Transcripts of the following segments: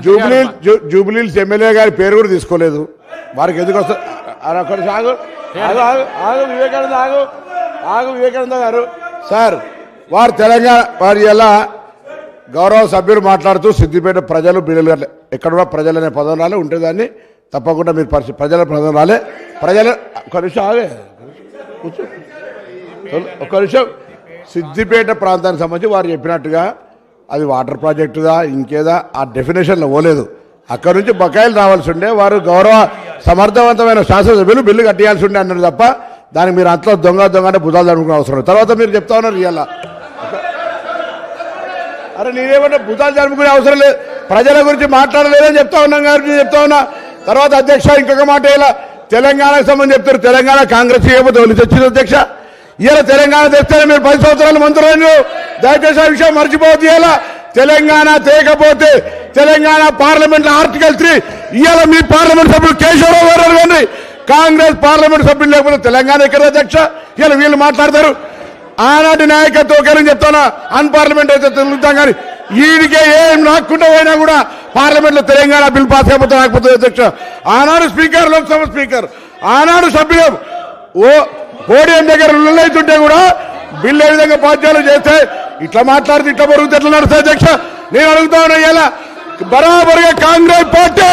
Jubilee zoo- Jubilee Hills MLA గారి పేరు కూడా తీసుకోలేదు. వారికి ఎందుకు వస్తా అరే ఒక్క నిమిషం ఆగు. ఆగు ఆగు వివేకానంద ఆగు. ఆగు వివేకానంద గారు. సార్ వారు తెలంగాణ వారి ఎలా గౌరవ సభ్యులు మాట్లాడుతూ సిద్దిపేట ప్రజలు బిల్లులు కట్టలే ఎక్కడ కూడా ప్రజలు అనే పదం రాలే ఉంటే దాన్ని తప్పకుండా మీరు పరిస్థితి ప్రజల పదం రాలే. ప్రజల ఒక్క నిమిషం ఆగే. కూర్చో. ఒక్క నిమిషం. సిద్దిపేట ప్రాంతానికి సంబంధించి వారు చెప్పినట్టుగా అది వాటర్ ప్రాజెక్టుదా ఇంకేదా ఆ డెఫినేషన్లో పోలేదు. అక్కడ నుంచి బకాయిలు రావాల్సి ఉండే వారు గౌరవ సమర్థవంతమైన శాసనసభ్యులు బిల్లు కట్టేయాల్సి ఉండే అన్నారు తప్ప దానికి మీరు అంతలో దొంగ దొంగ అంటే బుధాలు జరుపుకునే అవసరం తర్వాత మీరు చెప్తా ఉన్నారు ఇవాళ. అరే నేనేమంటే భుజాలు జరుపుకునే అవసరం లేదు. ప్రజల గురించి మాట్లాడలేదని చెప్తా ఉన్నాం గారు నేను చెప్తా ఉన్నా. తర్వాత అధ్యక్ష ఇంకొక మాట ఇలా తెలంగాణకు సంబంధించి చెప్తారు తెలంగాణ కాంగ్రెస్ ఏమో తోలిసి వచ్చింది అధ్యక్ష? ఇలా తెలంగాణ తెస్తేనే మీరు పది సంవత్సరాలు మంత్రులు దయచేసి ఆ విషయం మర్చిపోవద్దు ఇలా తెలంగాణ తేకపోతే తెలంగాణ పార్లమెంట్ ఆర్టికల్ త్రీ ఇవాళ మీ పార్లమెంట్ సభ్యులు కేశవరావు గారు కానీ కాంగ్రెస్ పార్లమెంట్ సభ్యులు లేకపోతే తెలంగాణ ఎక్కడ అధ్యక్ష? ఇలా వీళ్ళు మాట్లాడతారు. ఆనాటి నాయకత్వం ఒకరని చెప్తానా? అన్పార్లమెంట్ అయితే తిరుగుతాం కానీ వీడికే ఏం నాకుండా పోయినా కూడా పార్లమెంట్లో తెలంగాణ బిల్ పాస్ అయిపోతే రాకపోతే అధ్యక్ష. ఆనాడు స్పీకర్ లోక్సభ స్పీకర్ ఆనాడు సభ్యులు. ఓ పోడియం దగ్గర లొల్లైతుంటే కూడా బిల్లు ఏ విధంగా పాఠ్యాలు చేస్తే ఇట్లా మాట్లాడితే ఇట్లా బరుగుతుంది ఎట్లా నడుస్తుంది అధ్యక్ష? నేను అడుగుతా ఉన్నా ఇలా బరాబరుగా కాంగ్రెస్ పార్టీ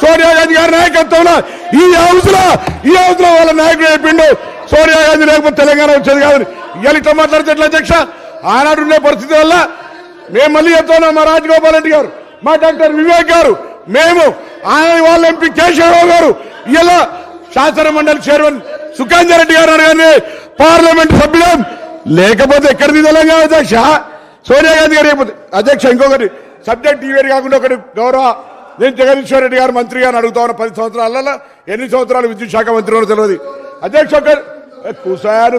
సోనియా గాంధీ గారి నాయకత్వంలో ఈ హౌస్లో ఈ హౌస్లో వాళ్ళ నాయకుడు చెప్పిండు సోనియా గాంధీ లేకపోతే తెలంగాణ వచ్చేది కాదు. ఇవాళ ఇట్లా మాట్లాడితే ఎట్లా అధ్యక్ష? ఆనాడు ఉండే పరిస్థితి వల్ల మేము మళ్ళీ చెప్తున్నాం మా రాజగోపాల్ రెడ్డి గారు మా డాక్టర్ వివేక్ గారు మేము ఆయన వాళ్ళ ఎంపీ కేశవరావు గారు ఇలా శాసన మండలి చైర్మన్ సుఖాంజరెడ్డి గారు అనగానే పార్లమెంట్ సభ్యులం లేకపోతే ఎక్కడిది తెలంగాణ అధ్యక్ష? సోనియా గాంధీ గారు అధ్యక్ష ఇంకొకటి సబ్జెక్ట్ ఈవేరు కాకుండా ఒకటి గౌరవ నేను జగదీశ్వర్ రెడ్డి గారు మంత్రి గారిని అడుగుతా ఉన్న పది సంవత్సరాలలో ఎన్ని సంవత్సరాలు విద్యుత్ శాఖ మంత్రి ఉన్నారో తెలియదు. అధ్యక్ష ఒకరు కుసారు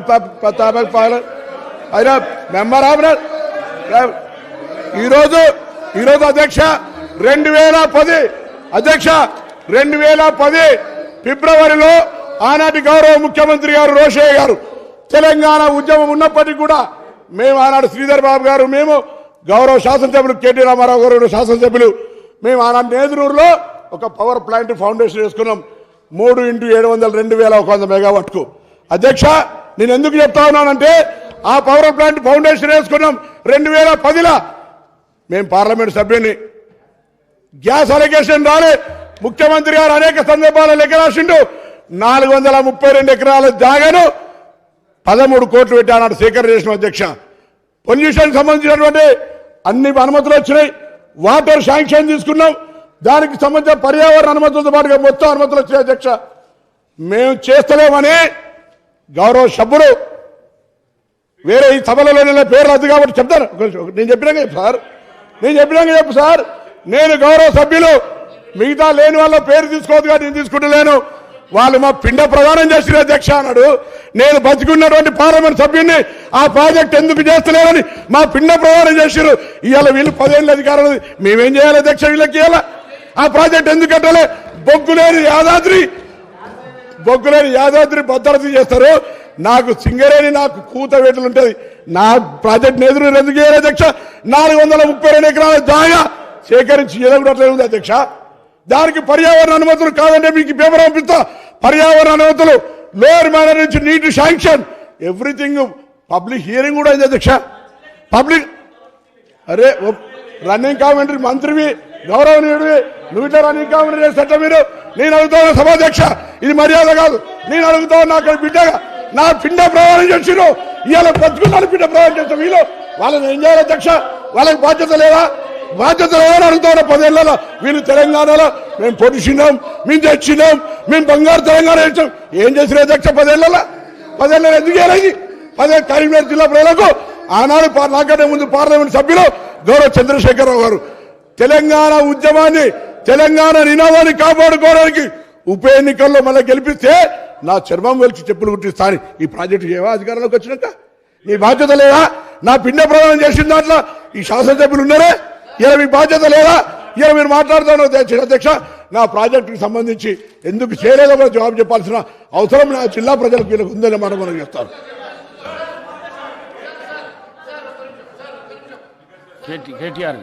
అయినా మెంబర్ ఆఫ్ ఈరోజు ఈరోజు అధ్యక్ష రెండు వేల పది అధ్యక్ష రెండు వేల పది ఫిబ్రవరిలో ఆనాటి గౌరవ ముఖ్యమంత్రి గారు రోషయ్య గారు తెలంగాణ ఉద్యమం ఉన్నప్పటికీ కూడా మేము ఆనాడు శ్రీధర్ బాబు గారు మేము గౌరవ శాసనసభ్యులు కేటీ రామారావు గారు శాసనసభ్యులు. మేము ఆనాడు నేదురూరులో ఒక పవర్ ప్లాంట్ ఫౌండేషన్ వేసుకున్నాం. మూడు ఇంటూ ఏడు వందల రెండు వేల ఒక వంద మెగావాట్కు. అధ్యక్ష నేను ఎందుకు చెప్తా ఉన్నానంటే ఆ పవర్ ప్లాంట్ ఫౌండేషన్ వేసుకున్నాం రెండు వేల పదిలో. మేము పార్లమెంట్ సభ్యుని. గ్యాస్ అలిగేషన్ రాలే. ముఖ్యమంత్రి గారు అనేక సందర్భాల లెక్క రాసిండు. నాలుగు వందల ముప్పై రెండు ఎకరాల జాగాను పదమూడు కోట్లు పెట్టాడు ఆనాడు సేకరణ చేసిన అధ్యక్ష. పొల్యూషన్ సంబంధించినటువంటి అన్ని అనుమతులు వచ్చినాయి. వాటర్ శాంక్షన్ తీసుకున్నాం. దానికి సంబంధించిన పర్యావరణ అనుమతులతో పాటుగా మొత్తం అనుమతులు వచ్చినాయి అధ్యక్ష. మేము చేస్తలేమని గౌరవ సభ్యుడు వేరే ఈ సభలలో నేను పేరు రద్దు కాబట్టి చెప్తాను. నేను చెప్పినాక చెప్పు సార్. నేను చెప్పినాక చెప్పు సార్. నేను గౌరవ సభ్యులు. మిగతా లేని వాళ్ళ పేరు తీసుకోవద్దు కానీ నేను తీసుకుంటలేను. వాళ్ళు మా పిండ ప్రదానం చేసిన అధ్యక్ష అన్నాడు. నేను బతికున్నటువంటి పార్లమెంట్ సభ్యుడిని ఆ ప్రాజెక్ట్ ఎందుకు చేస్తలేరని మా పిండ ప్రదానం చేసిరు ఇవాళ వీళ్ళు పదేళ్ళు అధికారం మేమేం చేయాలి అధ్యక్ష వీళ్ళకి ఇవాళ? ఆ ప్రాజెక్ట్ ఎందుకు కట్టాలి? బొగ్గులేని యాదాద్రి బొగ్గులేని యాదాద్రి భద్రత చేస్తారు. నాకు సింగరేణి నాకు కూత వేటలు ఉంటుంది. నా ప్రాజెక్ట్ ఎదురు ఎందుకు చేయాలి అధ్యక్ష? నాలుగు వందల ముప్పై రెండు ఎకరాల జాగా సేకరించి ఎదగడట్లేదు ఉంది అధ్యక్ష. దానికి పర్యావరణ అనుమతులు కాదంటే మీకు పేపర్ పంపిస్తా. పర్యావరణ అనుమతులు లోయర్ మేనర్ నుంచి నీటి శాంక్షన్. ఎవ్రీథింగ్ పబ్లిక్ హియరింగ్ కూడా అయింది అధ్యక్ష. పబ్లిక్ అరే ఓ- రన్నింగ్ కామెంటరీ మంత్రివి గౌరవనీయుడివి నువ్వు ఇట్లా రన్నింగ్ కామెంటరీ చేసేట మీరు? నేను అడుగుతాను సభాధ్యక్ష. ఇది మర్యాద కాదు. నేను అడుగుతాను నాకు బిడ్డగా నా పిండ ప్రయాణం చేసిరు ఇవాళ బతుకున్నాను పిండ ప్రయాణం చేస్తాం. వీళ్ళు వాళ్ళని ఏం చేయాలి అధ్యక్ష? వాళ్ళకి బాధ్యత లేదా? బాధ్యత లేదని పదేళ్ళలో వీళ్ళు తెలంగాణలో మేము పొడిచినాం మేము తెచ్చినాం మేము బంగారు తెలంగాణ ఇచ్చాం ఏం చేసిన అధ్యక్ష పదేళ్ళలో? పదేళ్ళలో ఎందుకు చేయలేదు? పదే కరీంనగర్ జిల్లా ప్రజలకు ఆనాడు నాకంటే ముందు పార్లమెంట్ సభ్యులు గౌరవ చంద్రశేఖరరావు గారు. తెలంగాణ ఉద్యమాన్ని తెలంగాణ నినాదాన్ని కాపాడుకోవడానికి ఉప ఎన్నికల్లో మళ్ళీ గెలిపిస్తే నా చర్మం వెలిచి చెప్పులు కుట్టిస్తాను ఈ ప్రాజెక్టు ఏవా అధికారంలోకి వచ్చినాక? నీ బాధ్యత లేదా? నా పిండ ప్రదానం చేసిన దాంట్లో ఈ శాసనసభ్యులు ఉన్నారే? ఇలా మీ బాధ్యత లేదా ఇలా మీరు మాట్లాడుతాను అధ్యక్ష నా ప్రాజెక్టుకి సంబంధించి ఎందుకు చేయలేదో కూడా జవాబు చెప్పాల్సిన అవసరం నా జిల్లా ప్రజలకు వీళ్ళకు ఉందని మాట మనం చెప్తాను కేటీఆర్